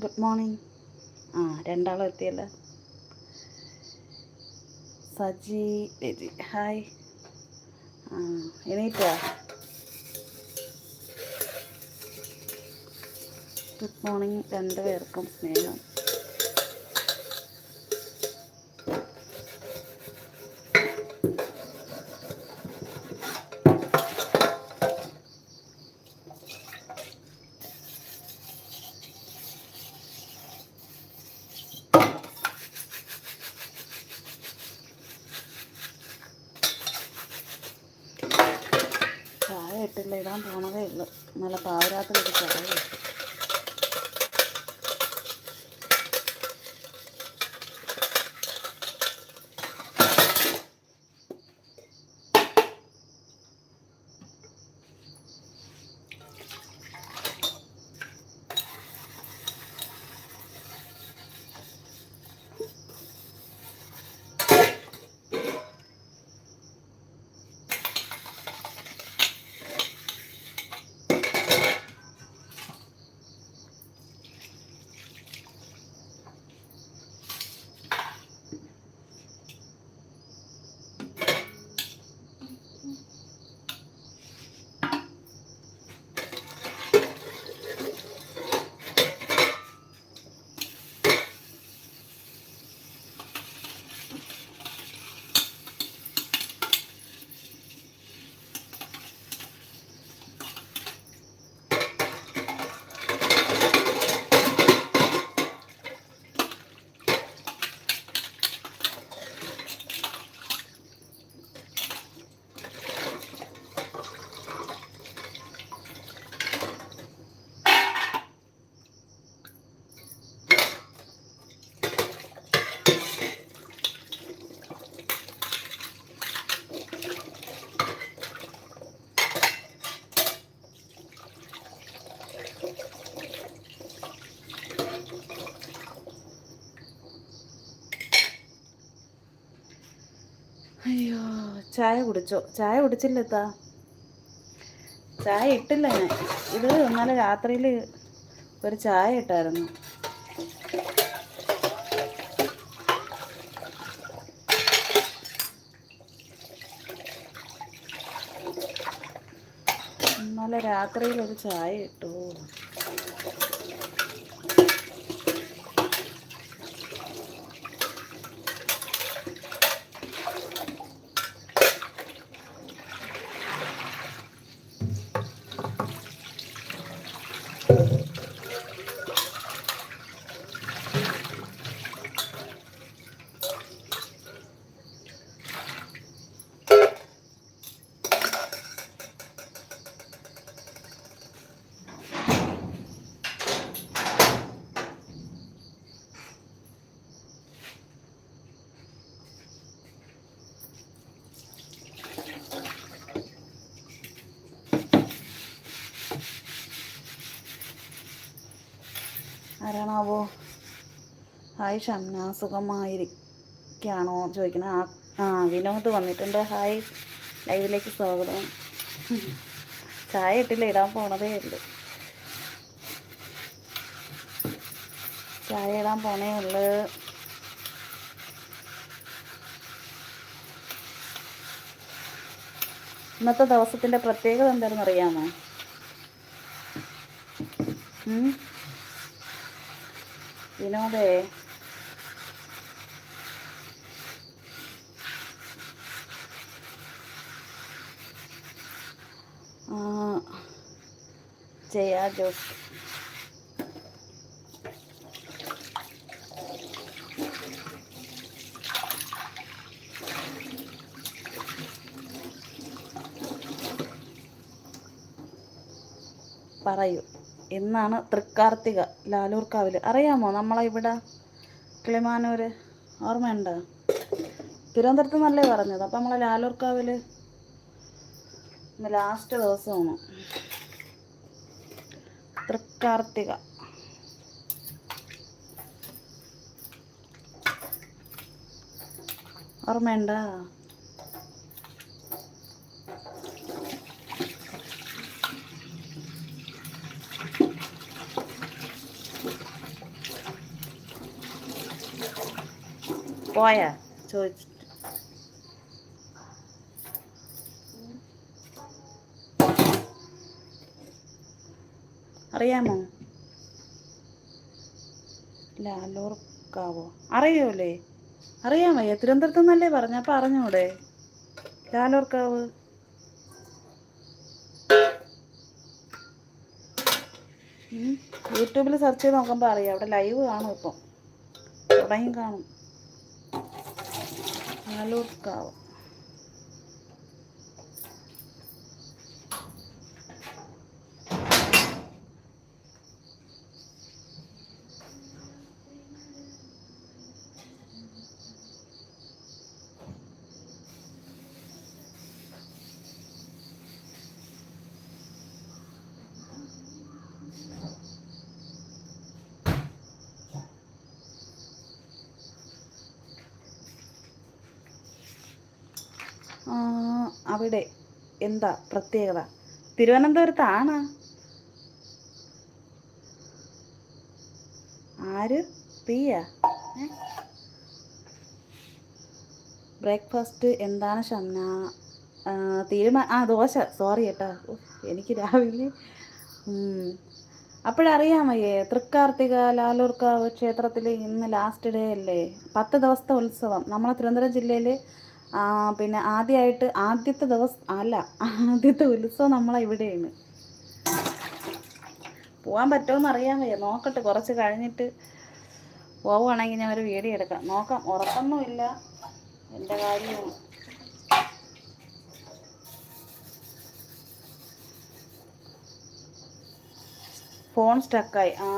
Good morning ആ രണ്ടാളും എത്തിയല്ല. സജി രജി hi ആ എണീറ്റാ? ഗുഡ് മോർണിംഗ് രണ്ട് പേർക്കും സ്നേഹം. ഇട്ടില്ല ഇടാൻ പോണതേ ഉള്ളൂ. നല്ല പാവരാത്രിയൊക്കെ ചായ ഇട്ടു ചായ കുടിച്ചോ? ചായ കുടിച്ചില്ല എത്താ ചായ ഇട്ടില്ല ഞാൻ. ഇത് ഇന്നലെ രാത്രിയിൽ ഒരു ചായ ഇട്ടായിരുന്നു. ഇന്നലെ രാത്രിയിൽ ഒരു ചായ ഇട്ടു. ആരാണാവോ ഹായ് ഷംന സുഖമായിരിക്കാണോ? ചോദിക്കണ ആ ആ വിനോദ് വന്നിട്ടുണ്ട്. ഹായ് ലൈവിലേക്ക് സ്വാഗതം. ചായ ഇട്ടില്ല ഇടാൻ പോണതേ ഉള്ളൂ. ചായ ഇടാൻ പോണേ ഉള്ളു. ഇന്നത്തെ ദിവസത്തിന്റെ പ്രത്യേകത എന്താണെന്ന് അറിയാമോ? ഉം? വിനോദേ ആ, ജയ ജോസ് പറയൂ എന്നാണ് തൃക്കാർത്തിക ലാലൂർക്കാവിൽ. അറിയാമോ നമ്മളെ ഇവിടെ കിളിമാനൂർ ഓർമ്മയുണ്ടോ? തിരുവനന്തപുരത്ത് നല്ലേ പറഞ്ഞത്. അപ്പം നമ്മളെ ലാലൂർക്കാവിൽ ഇന്ന് ലാസ്റ്റ് ദിവസമാണ്. തൃക്കാർത്തിക. ഓർമ്മയുണ്ടോ? പോയാ? അറിയാമോ? ലാലൂർക്കാവോ അറിയൂലേ. അറിയാൻ വയ്യ തിരുവനന്തപുരത്ത് നിന്നല്ലേ പറഞ്ഞ? അപ്പം അറിഞ്ഞൂടെ. യൂട്യൂബിൽ സെർച്ച് ചെയ്ത് നോക്കുമ്പോൾ അറിയാം. അവിടെ ലൈവ് കാണും ഇപ്പം. തുടങ്ങി കാണും. ലാലൂർക്കാവ് ആ, അവിടെ എന്താ പ്രത്യേകത? തിരുവനന്തപുരത്താണ് ആര്? പിയ ബ്രേക്ക്ഫാസ്റ്റ് എന്താണ് ഷംന? തീരുമാനം തീരുമാ ആ ദോശ. സോറി കേട്ടോ എനിക്ക് രാവിലെ. അപ്പോഴറിയാമയ്യേ തൃക്കാർത്തിക ലാലൂർക്കാവ് ക്ഷേത്രത്തിൽ ഇന്ന് ലാസ്റ്റ് ഡേ അല്ലേ? പത്ത് ദിവസത്തെ ഉത്സവം. നമ്മളെ തിരുവനന്തപുരം ജില്ലയിൽ പിന്നെ ആദ്യമായിട്ട് ആദ്യത്തെ ദിവസം അല്ല ആദ്യത്തെ ഉത്സവം നമ്മളെ ഇവിടെയാണ്. പോകാൻ പറ്റുമോന്ന് അറിയാൻ വയ്യ. നോക്കട്ടെ കുറച്ച് കഴിഞ്ഞിട്ട് പോവുകയാണെങ്കിൽ ഞാൻ ഒരു വീഡിയോ എടുക്കാം. നോക്കാം ഉറപ്പൊന്നുമില്ല. എന്റെ കാര്യമാണ് ഫോൺ സ്റ്റക്കായി ആ.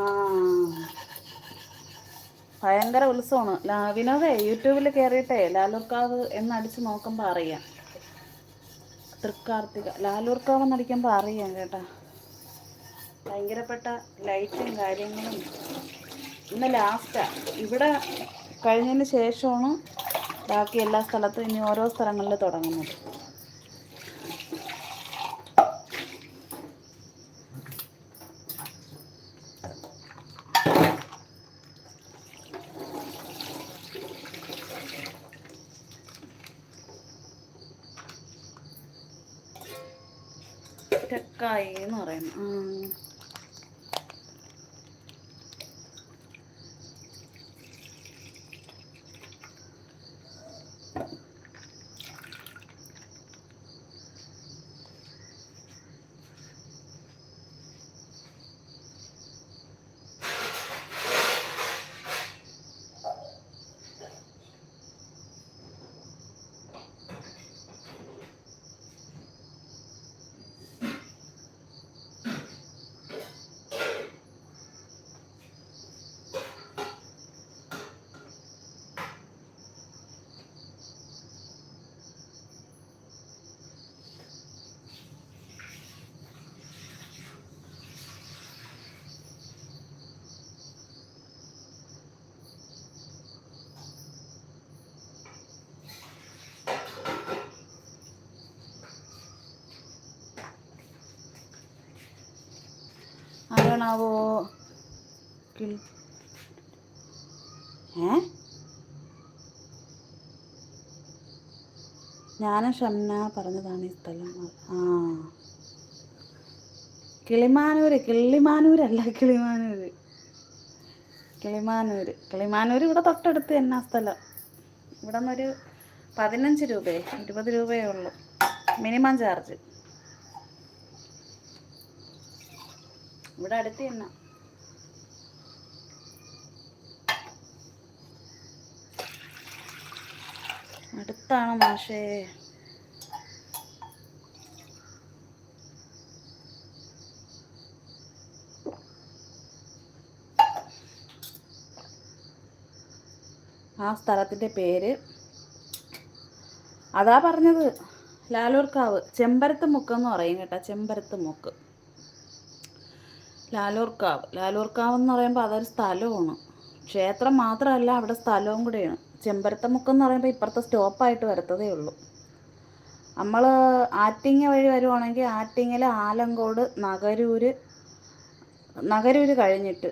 ഭയങ്കര ഉത്സവമാണ്. വിനോദേ യൂട്യൂബിൽ കയറിയിട്ടേ ലാലൂർക്കാവ് എന്നടിച്ച് നോക്കുമ്പോൾ അറിയാം. തൃക്കാർത്തിക ലാലൂർക്കാവ് എന്നടിക്കുമ്പോൾ അറിയാം കേട്ടാ. ഭയങ്കരപ്പെട്ട ലൈറ്റും കാര്യങ്ങളും ഇന്ന് ലാസ്റ്റാണ് ഇവിടെ കഴിഞ്ഞതിന് ശേഷമാണ് ബാക്കി എല്ലാ സ്ഥലത്തും ഇനി ഓരോ സ്ഥലങ്ങളിൽ തുടങ്ങുന്നത്. തെക്കായി എന്ന് പറയുന്നു. ആരാണാവോ കിൾ ഏ? ഞാനും ഷംന പറഞ്ഞതാണ് ഈ സ്ഥലം. ആ. കിളിമാനൂര് കിള്ളിമാനൂരല്ല കിളിമാനൂര്. കിളിമാനൂര്. കിളിമാനൂര് ഇവിടെ തൊട്ടടുത്ത് തന്നെ ആ സ്ഥലം. ഇവിടെ നിന്നൊരു പതിനഞ്ച് രൂപയെ ഇരുപത് രൂപയേ ഉള്ളൂ. Minimum charge. ഇവിടെ അടുത്ത് തന്നെ. അടുത്താണ് മാഷേ? ആ സ്ഥലത്തിന്റെ പേര് അതാ പറഞ്ഞത്. ലാലൂർക്കാവ്. ചെമ്പരത്ത് മുക്ക് എന്ന് പറയും കേട്ടോ ചെമ്പരത്ത് മുക്ക് ലാലൂർക്കാവ്. ലാലൂർക്കാവ് എന്ന് പറയുമ്പോൾ അതൊരു സ്ഥലമാണ്. ക്ഷേത്രം മാത്രമല്ല അവിടെ സ്ഥലവും കൂടെയാണ്. ചെമ്പരത്തമുക്കം എന്ന് പറയുമ്പോൾ ഇപ്പുറത്തെ സ്റ്റോപ്പായിട്ട് വരത്തതേ ഉള്ളൂ. നമ്മൾ ആറ്റിങ്ങ വഴി വരുവാണെങ്കിൽ ആറ്റിങ്ങൽ ആലങ്കോട് നഗരൂര് നഗരൂര് കഴിഞ്ഞിട്ട്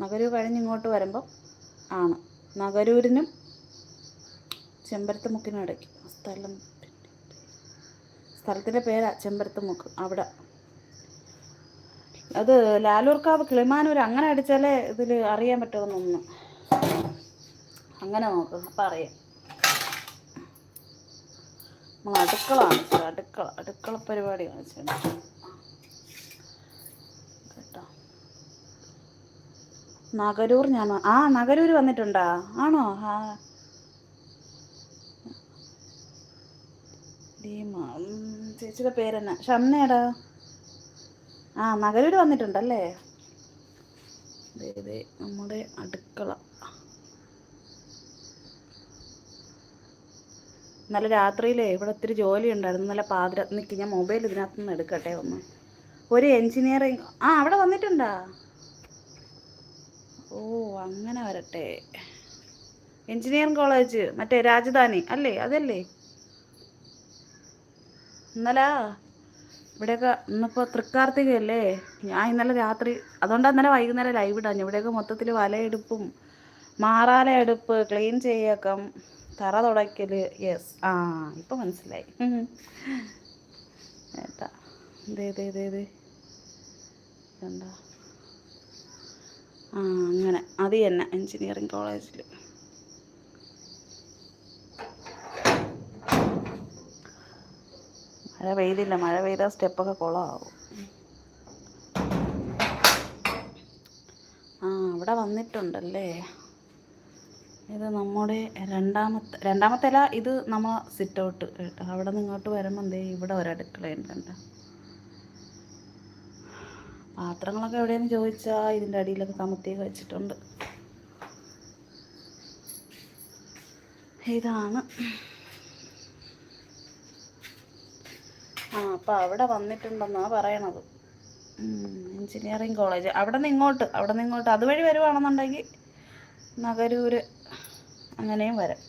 നഗരൂർ കഴിഞ്ഞ് ഇങ്ങോട്ട് വരുമ്പോൾ ആണ്. നഗരൂരിനും ചെമ്പരത്തുമുക്കിനടയ്ക്ക് സ്ഥലം സ്ഥലത്തിന്റെ പേരാ ചെമ്പരത്തുമുക്ക്. അവിടെ അത് ലാലൂർക്കാവ് കിളിമാനൂർ അങ്ങനെ അടിച്ചാലേ ഇതിൽ അറിയാൻ പറ്റുമെന്നൊന്ന് അങ്ങനെ നോക്ക് അപ്പം അറിയാം. നമ്മൾ അടുക്കള അടുക്കള അടുക്കള പരിപാടി കാണിച്ചിട്ടുണ്ട്. കേട്ടോ. നഗരൂർ ഞാൻ ആ നഗരൂർ വന്നിട്ടുണ്ടാ? ആണോ? ആ. ചേച്ചിയുടെ പേരെന്നാ? ഷംനേടാ? ആ നഗരൂര് വന്നിട്ടുണ്ടല്ലേ? ദേ നമ്മുടെ അടുക്കള. ഇന്നലെ രാത്രിയിലേ ഇവിടെ ഒത്തിരി ജോലി ഉണ്ടായിരുന്നു. നല്ല പാതിര നിൽക്ക് ഞാൻ മൊബൈൽ ഇതിനകത്ത് നിന്ന് എടുക്കട്ടെ ഒന്ന്. ഒരു എൻജിനീയറിങ് ആ അവിടെ വന്നിട്ടുണ്ടാ? ഓ അങ്ങനെ വരട്ടെ. എൻജിനീയറിംഗ് കോളേജ് മറ്റേ രാജധാനി അല്ലേ? അതല്ലേ? ഇന്നലെ? ഇവിടെയൊക്കെ ഇന്നിപ്പോൾ തൃക്കാർത്തികയല്ലേ? ഞാൻ ഇന്നലെ രാത്രി അതുകൊണ്ടാണ് ഇന്നലെ വൈകുന്നേരം ലൈവ് ഇടാഞ്ഞു. ഇവിടെയൊക്കെ മൊത്തത്തിൽ വലയെടുപ്പും മാറാല എടുപ്പ് ക്ലീൻ ചെയ്യക്കം തറ തുടയ്ക്കൽ യെസ് ആ ഇപ്പം മനസ്സിലായി. ആ അങ്ങനെ. അത് തന്നെ എൻജിനീയറിങ് കോളേജിൽ മഴ പെയ്തില്ല. മഴ പെയ്താൽ സ്റ്റെപ്പൊക്കെ കുളമാവും ആ അവിടെ വന്നിട്ടുണ്ടല്ലേ? ഇത് നമ്മുടെ രണ്ടാമത്തെ രണ്ടാമത്തെ അല്ല ഇത് നമ്മൾ സിറ്റ് ഔട്ട് കേട്ടോ അവിടെ നിന്ന് ഇങ്ങോട്ട് വരുമ്പോൾ എന്തേ ഇവിടെ ഒരടുക്കളയുണ്ട് കണ്ടോ പാത്രങ്ങളൊക്കെ എവിടെയെന്ന് ചോദിച്ചാൽ ഇതിന്റെ അടിയിലൊക്കെ കമത്തിയൊക്കെ വെച്ചിട്ടുണ്ട്. ഇതാണ്. ആ അപ്പൊ അവിടെ വന്നിട്ടുണ്ടെന്നാണ് പറയണത്. Engineering college. അവിടെ നിന്ന് ഇങ്ങോട്ട് അവിടെ നിന്ന് ഇങ്ങോട്ട്. അതുവഴി വരുവാണെന്നുണ്ടെങ്കിൽ നഗരൂര് അങ്ങനെയും വരാം.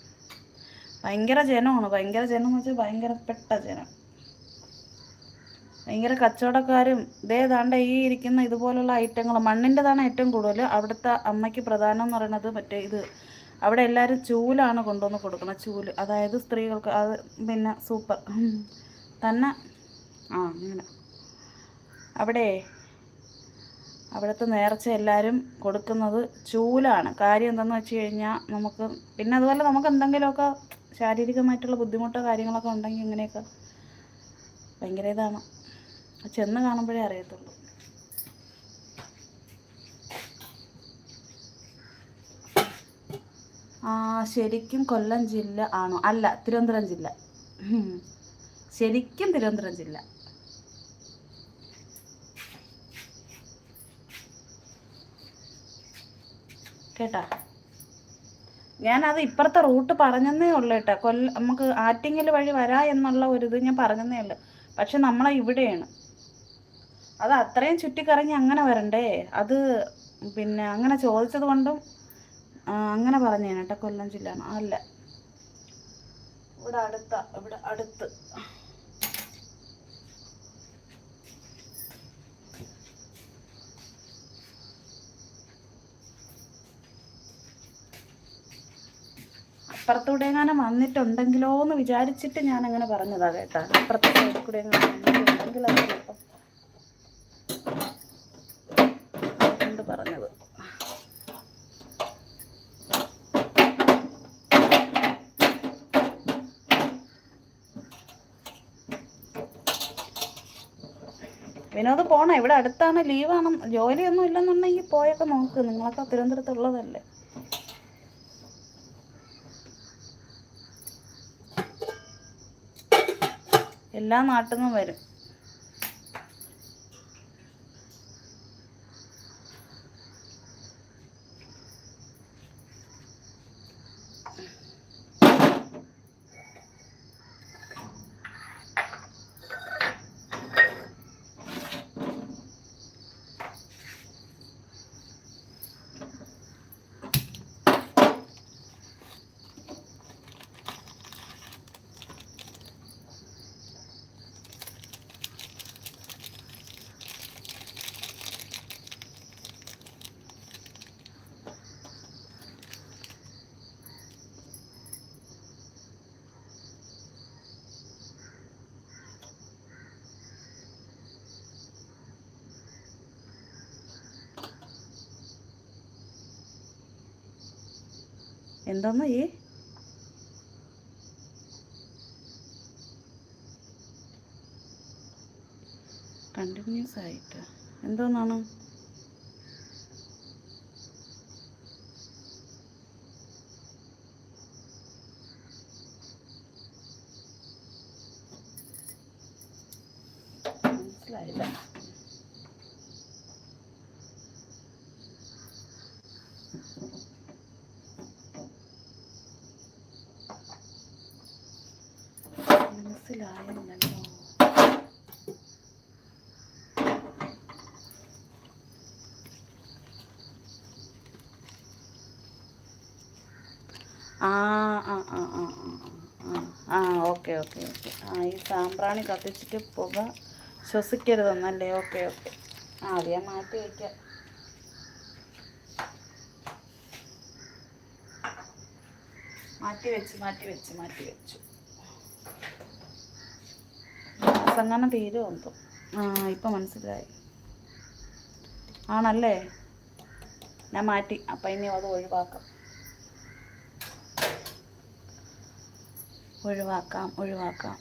ഭയങ്കര ജനമാണ്. ഭയങ്കര ജനം എന്ന് വെച്ചാൽ ഭയങ്കരപ്പെട്ട ജനം. ഭയങ്കര കച്ചവടക്കാരും ഇതേ താണ്ട ഈ ഇരിക്കുന്ന ഇതുപോലുള്ള ഐറ്റങ്ങൾ മണ്ണിന്റെതാണ് ഏറ്റവും കൂടുതൽ അവിടുത്തെ അമ്മയ്ക്ക് പ്രധാനം എന്ന് പറയുന്നത് മറ്റേ ഇത്. അവിടെ എല്ലാവരും ചൂലാണ് കൊണ്ടുവന്ന് കൊടുക്കുന്നത് ചൂൽ. അതായത് സ്ത്രീകൾക്ക് അത് പിന്നെ സൂപ്പർ. തന്നെ ആ അങ്ങനെ. അവിടെ അവിടുത്തെ നേർച്ച എല്ലാവരും കൊടുക്കുന്നത് ചൂലാണ്. കാര്യം എന്താണെന്ന് വെച്ച് കഴിഞ്ഞാൽ നമുക്ക് പിന്നെ അതുപോലെ നമുക്ക് എന്തെങ്കിലുമൊക്കെ ശാരീരികമായിട്ടുള്ള ബുദ്ധിമുട്ടോ കാര്യങ്ങളൊക്കെ ഉണ്ടെങ്കിൽ ഇങ്ങനെയൊക്കെ ഭയങ്കര ഇതാണ്. ചെന്ന് കാണുമ്പോഴേ അറിയത്തുള്ളൂ. ആ ശരിക്കും കൊല്ലം ജില്ല ആണോ? അല്ല തിരുവനന്തപുരം ജില്ല. ശരിക്കും തിരുവനന്തപുരം ജില്ല. കേട്ടാ. ഞാനത് ഇപ്പുറത്തെ റൂട്ട് പറഞ്ഞെന്നേ ഉള്ളു കേട്ടാ. കൊല്ല നമുക്ക് ആറ്റിങ്ങൽ വഴി വരാ എന്നുള്ള ഒരു ഇത് ഞാൻ പറഞ്ഞെന്നേ ഉള്ളു. പക്ഷെ നമ്മളെ ഇവിടെയാണ്. അത് അത്രയും ചുറ്റിക്കറങ്ങി അങ്ങനെ വരണ്ടേ? അത് പിന്നെ അങ്ങനെ ചോദിച്ചത് കൊണ്ടും അങ്ങനെ പറഞ്ഞേനെ കേട്ടോ കൊല്ലം ജില്ല അല്ല. ഇവിടെ അടുത്ത ഇവിടെ അടുത്ത്. അപ്പുറത്തൂടെ എങ്ങാനും വന്നിട്ടുണ്ടെങ്കിലോ എന്ന് വിചാരിച്ചിട്ട് ഞാൻ അങ്ങനെ പറഞ്ഞതാ കേട്ടാ. അപ്പുറത്തെ കൂടെ പറഞ്ഞത്. വിനോദ് പോണ? ഇവിടെ അടുത്താണ്. ലീവാണ്. ജോലിയൊന്നും ഇല്ലെന്നുണ്ടെങ്കിൽ പോയൊക്കെ നോക്ക്. നിങ്ങളൊക്കെ തിരുവനന്തപുരത്തുള്ളതല്ലേ. എല്ലാ നാട്ടിൽ നിന്നും വരും. എന്തോന്ന് ഈ? കണ്ടിന്യൂസ് ആയിട്ട് എന്തോന്നാണ്? മനസ്സിലായില്ലല്ലോ ആ ആ ആ ആ ഓക്കെ ഓക്കെ ഓക്കെ. ആ ഈ സാമ്പ്രാണി കത്തിച്ചിട്ട് പുക ശ്വസിക്കരുതെന്നല്ലേ? Okay okay. ആ അത് മാറ്റി വയ്ക്കാം മാറ്റി വെച്ച് മാറ്റി വെച്ച് മാറ്റി വെച്ചു. അങ്ങനെ തീരുമെന്തോ ആ ഇപ്പം മനസ്സിലായി. ആണല്ലേ? ഞാൻ മാറ്റി. അപ്പം ഇനി അത് ഒഴിവാക്കാം. ഒഴിവാക്കാം ഒഴിവാക്കാം.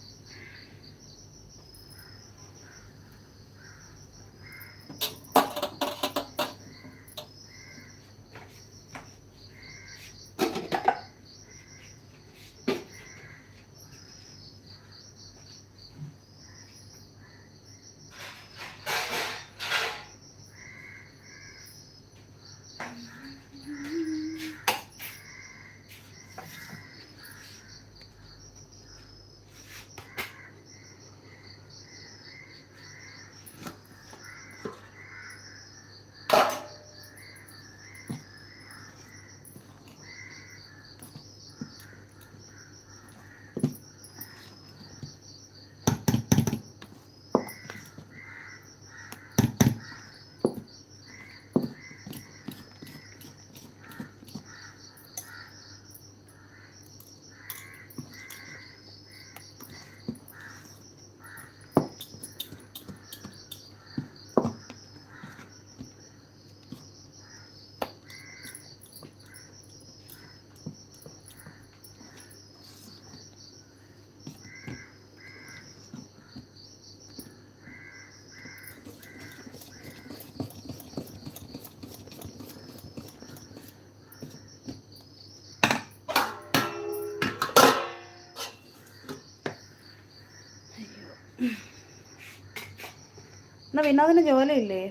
എന്നാ വിനോദിന് ജോലിയില്ലേ?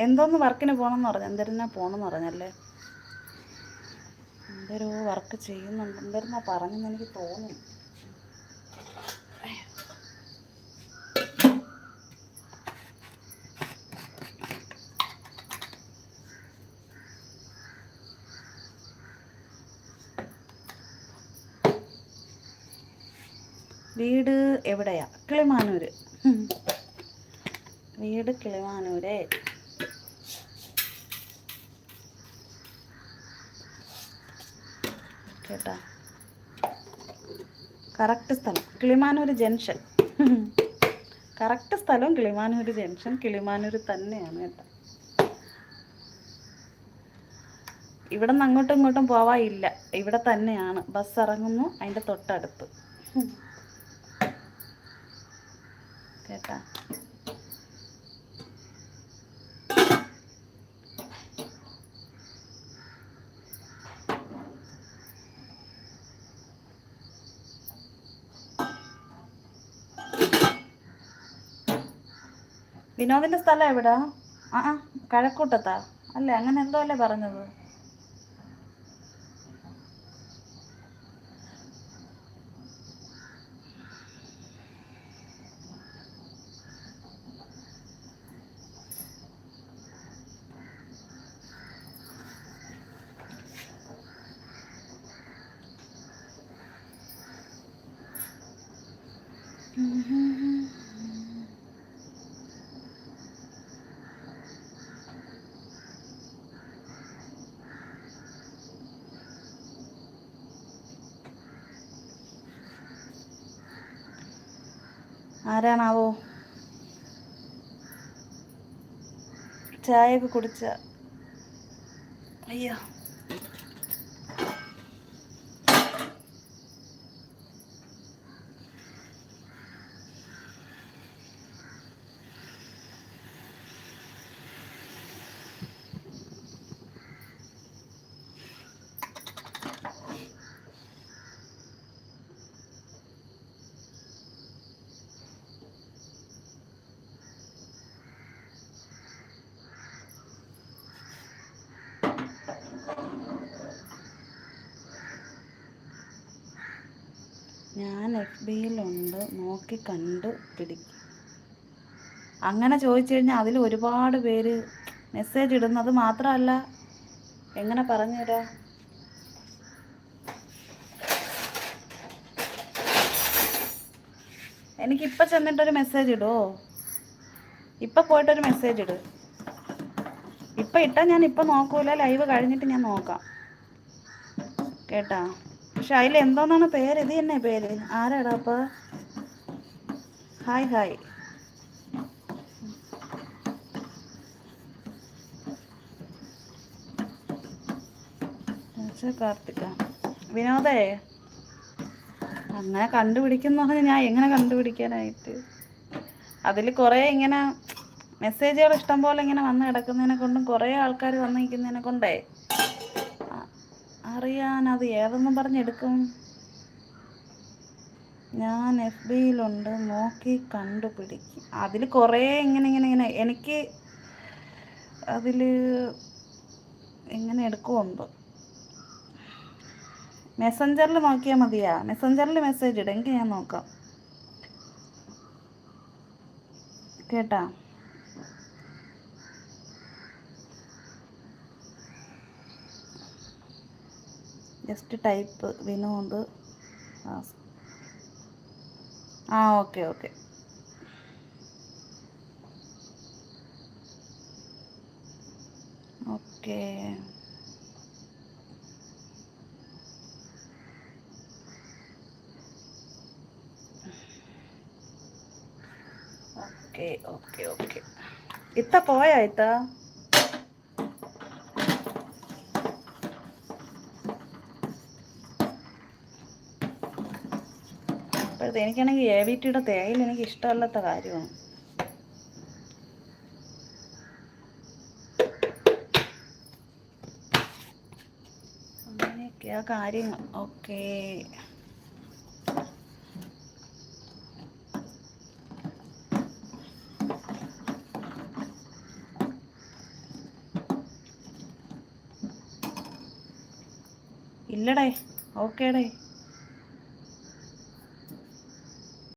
എന്തോന്ന് വർക്കിന് പോകണമെന്ന് പറഞ്ഞു. എന്തിനാ പോകണമെന്ന് പറഞ്ഞല്ലേ? എന്തൊരു വർക്ക് ചെയ്യുന്നുണ്ട്. എന്തെരുന്നാ പറഞ്ഞെന്ന് എനിക്ക് തോന്നി വീട് എവിടെയാ? കിളിമാനൂര്. വീട് കിളിമാനൂര്. കേട്ടാ? കറക്റ്റ് സ്ഥലം. കിളിമാനൂർ ജംഗ്ഷൻ. കറക്റ്റ് സ്ഥലം കിളിമാനൂർ ജംഗ്ഷൻ. കിളിമാനൂർ തന്നെയാണ് കേട്ടോ. ഇവിടെ നിന്ന് അങ്ങോട്ടും ഇങ്ങോട്ടും പോവാനില്ല ഇവിടെ തന്നെയാണ്. ബസ് ഇറങ്ങുന്നു. അതിന്റെ തൊട്ടടുത്ത്. കേട്ടാ. വിനോദിന്റെ സ്ഥലം എവിടാ? ആ ആ കഴക്കൂട്ടത്താ. അല്ലേ അങ്ങനെ എന്തോ അല്ലേ പറഞ്ഞത്? ആരാണാവോ? ചായയൊക്കെ കുടിച്ച. അയ്യോ. ഞാൻ എഫ് ബിയിലുണ്ട് നോക്കി കണ്ട് പിടിക്കും. അങ്ങനെ ചോദിച്ചു കഴിഞ്ഞാൽ അതിൽ ഒരുപാട് പേര് മെസ്സേജ് ഇടുന്നത് മാത്രമല്ല. എങ്ങനെ പറഞ്ഞുതരാ എനിക്കിപ്പോൾ ചെന്നിട്ടൊരു മെസ്സേജ് ഇടുമോ ഇപ്പം പോയിട്ടൊരു മെസ്സേജ് ഇട്. ഇപ്പം ഇട്ടാൽ ഞാൻ ഇപ്പം നോക്കൂല. ലൈവ് കഴിഞ്ഞിട്ട് ഞാൻ നോക്കാം. കേട്ടാ? പക്ഷെ അതിൽ എന്തോന്നാണ് പേര്? ഇത് തന്നെ പേര്. ആരാടാ അപ്പ? Hi hi. കാർത്തിക. വിനോദേ. അങ്ങനെ കണ്ടുപിടിക്കുന്ന ഞാൻ എങ്ങനെ കണ്ടുപിടിക്കാനായിട്ട്? അതിൽ കുറേ ഇങ്ങനെ മെസ്സേജുകൾ ഇഷ്ടം പോലെ ഇങ്ങനെ വന്ന് കിടക്കുന്നതിനെ കൊണ്ടും കുറേ ആൾക്കാർ വന്നിരിക്കുന്നതിനെ കൊണ്ടേ അറിയാൻ അത് ഏതെന്ന് പറഞ്ഞെടുക്കും? ഞാൻ എഫ് ബിയിലുണ്ട് നോക്കി കണ്ടുപിടിക്കും. അതിൽ കുറേ ഇങ്ങനെ ഇങ്ങനെ ഇങ്ങനെ. എനിക്ക് അതിൽ എങ്ങനെ എടുക്കുമുണ്ടോ? മെസ്സഞ്ചറിൽ നോക്കിയാൽ മതിയാ. മെസ്സഞ്ചറിൽ മെസ്സേജ് ഇടും. എങ്കിൽ ഞാൻ നോക്കാം. കേട്ടാ? ജസ്റ്റ് ടൈപ്പ് വിനോദ് ആ okay okay okay okay okay okay ഇത്ത പോയാ ഇത്ത? ഇപ്പോഴത്തെ എനിക്കാണെങ്കിൽ എ വി ടിയുടെ തേയില എനിക്ക് ഇഷ്ടമല്ലാത്ത കാര്യമാണ്. അങ്ങനെയൊക്കെയാ കാര്യങ്ങൾ. ഓക്കേ. ഇല്ലടേ. ഓക്കേടേ.